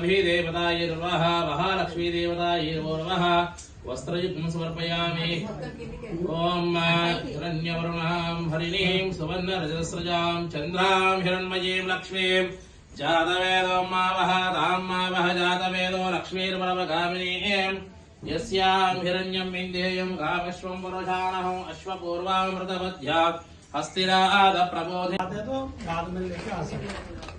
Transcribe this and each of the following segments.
सुरभि देवतायै नमः महालक्ष्मी देवतायै नमो नमः। वस्त्रयुग्मं समर्पयामि। ॐ हिरण्यवर्णां हरिणीं सुवर्णरजस्रजां जातवेदो अश्वपूर्वामृतवध्या। हस्तिराद प्रबोधे तो बाद में लेके आ सकते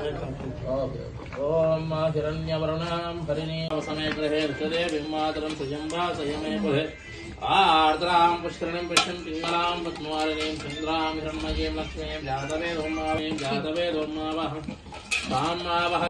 ॐ हिरण्यवर्णां हरिणीं समे गृहे ऋषदे बिम्बादरं सुजम्बा संयमे गृहे आर्द्रां पुष्करणीं पुष्यं पिङ्गलां पद्मवारिणीं चन्द्रां हिरण्मयीं लक्ष्मीं जातवेदोन्मावीं जातवेदोन्मावः तां मावः